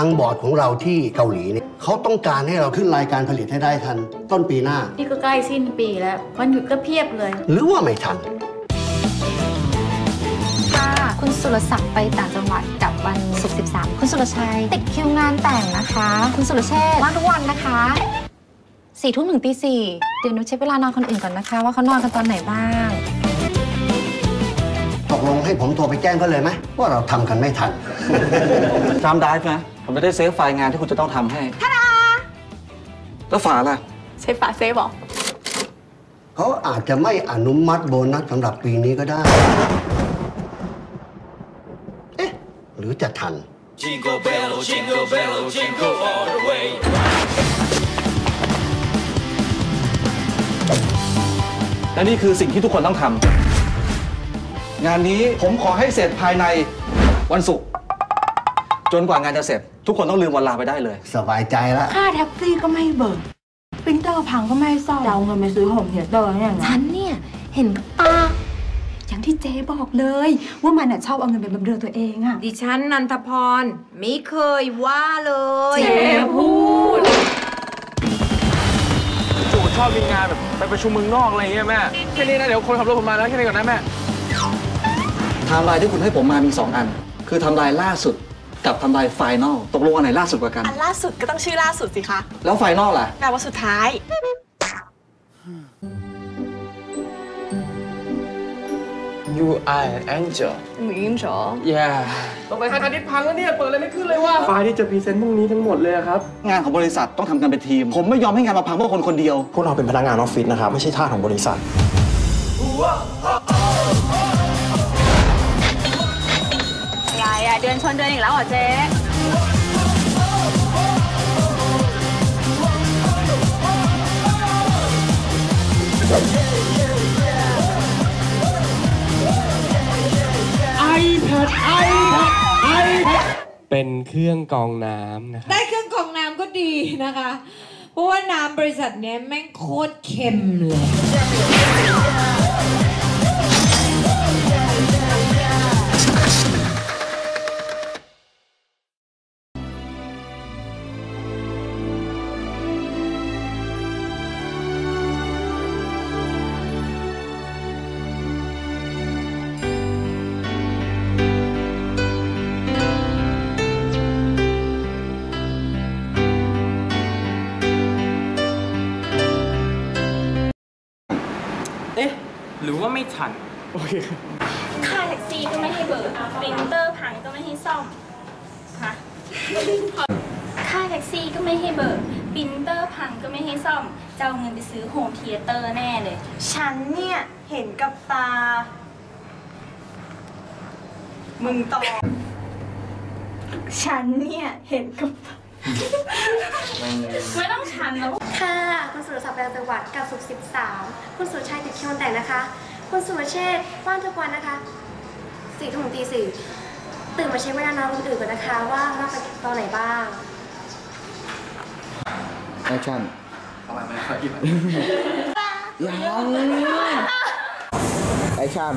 างบอร์ดของเราที่เกาหลีเนี่ยเขาต้องการให้เราขึ้นรายการผลิตให้ได้ทัน ต้นปีหน้า นี่ก็ใกล้สิ้นปีแล้ว วันหยุดก็เพียบเลย หรือว่าไม่ทัน ค่ะคุณสุรศักดิ์ไปต่างจังหวัดกับวันศุกร์13 คุณสุรชัย ติดคิวงานแต่งนะคะ คุณสุรเชษฐ์ว่างทุกวันนะคะสี่ทุ่มถึงตีสี่เดี๋ยวหนูเช็คเวลานอนคนอื่นก่อนนะคะ ว่าเขานอนกันตอนไหนบ้าง ตกลงให้ผมโทรไปแจ้งเขาเลยไหมว่าเราทำกันไม่ทัน จำได้ไหม ผมไม่ได้เซฟไฟล์งานที่คุณจะต้องทำให้ท่าดาแล้วฝาล่ะใช่ปะเซฟบอกเขาอาจจะไม่อนุมัติโบนัสสำหรับปีนี้ก็ได้ เอ๊ะ หรือจะทัน Jingle bell, jingle bell, jingle all the way. และนี่คือสิ่งที่ทุกคนต้องทำงานนี้ผมขอให้เสร็จภายในวันศุกร์จนกว่างานจะเสร็จ ทุกคนต้องลืมวันลาไปได้เลย สบายใจแล้วค่าแท็กซี่ก็ไม่เบิกปรินเตอร์พังก็ไม่ซ่อมจะเอาเงินไปซื้อโฮมเทเตอร์เนี่ยฉันเนี่ยเห็นกับตาอย่างที่เจ๊บอกเลย ว่ามันน่ะชอบเอาเงินไปบำเรอตัวเองอะดิฉันนันทพรไม่เคยว่าเลย เจ๊พูดจู่ชอบมีงานแบบไปประชุมเมืองนอกอะไรอย่างเงี้ยแม่แค่นี้นะเดี๋ยวคนขับรถผมมาแล้วแค่นี้ก่อนนะแม่ไทม์ไลน์ที่คุณให้ผมมามี 2 อัน คือไทำลายล่าสุด กับไทำลายไฟนอลตกลงอันไหนล่าสุดกว่ากัน อันล่าสุดก็ต้องชื่อล่าสุดสิคะแล้วไฟนอลล่ะแปลว่าสุดท้าย You are an angel หมูยิ้มโฉ yeah ตรงไหนไททานิสพังแล้วเนี่ย เปิดอะไรไม่ขึ้นเลยว่ะไฟล์ที่จะพรีเซนต์พรุ่งนี้ทั้งหมดเลยอะครับ งานของบริษัทต้องทำกันเป็นทีม ผมไม่ยอมให้งานมาพังเพราะคนคนเดียว พวกเราเป็นพนักงานออฟฟิศนะครับ ไม่ใช่ทาสของบริษัทอะ เดือนชนเดือนอีกแล้วเหรอเจ๊เป็นเครื่องกรองน้ำนะครับ ได้เครื่องกรองน้ำก็ดีนะคะ เพราะว่าน้ำบริษัทเนี้ยแม่งโคตรเค็มเลย หรือว่าไม่ทัน โอเค ค่าแท็กซี่ก็ไม่ให้เบิกปรินเตอร์พังก็ไม่ให้ซ่อมฮะค่าแท็กซี่ก็ไม่ให้เบิกปรินเตอร์พังก็ไม่ให้ซ่อมจะเอาเงินไปซื้อโฮมเทเตอร์แน่เลย ฉันเนี่ย เห็นกับตา มึงต่อฉันเนี่ย เห็นกับตา ไม่ต้องชันแล้ว ค่ะ คุณสุรศักดิ์แปลงจังหวัดกับสุข13 คุณสุรชัยติดคิวแต่งนะคะ คุณสุรเชษฐ์ว่างทุกวันนะคะสี่ทุ่มถึงตีสี่ตื่นมาเช็คเวลานอนคนอื่นก่อนนะคะ ว่าว่างไปตอนไหนบ้างแอคชั่นยังแอคชั่น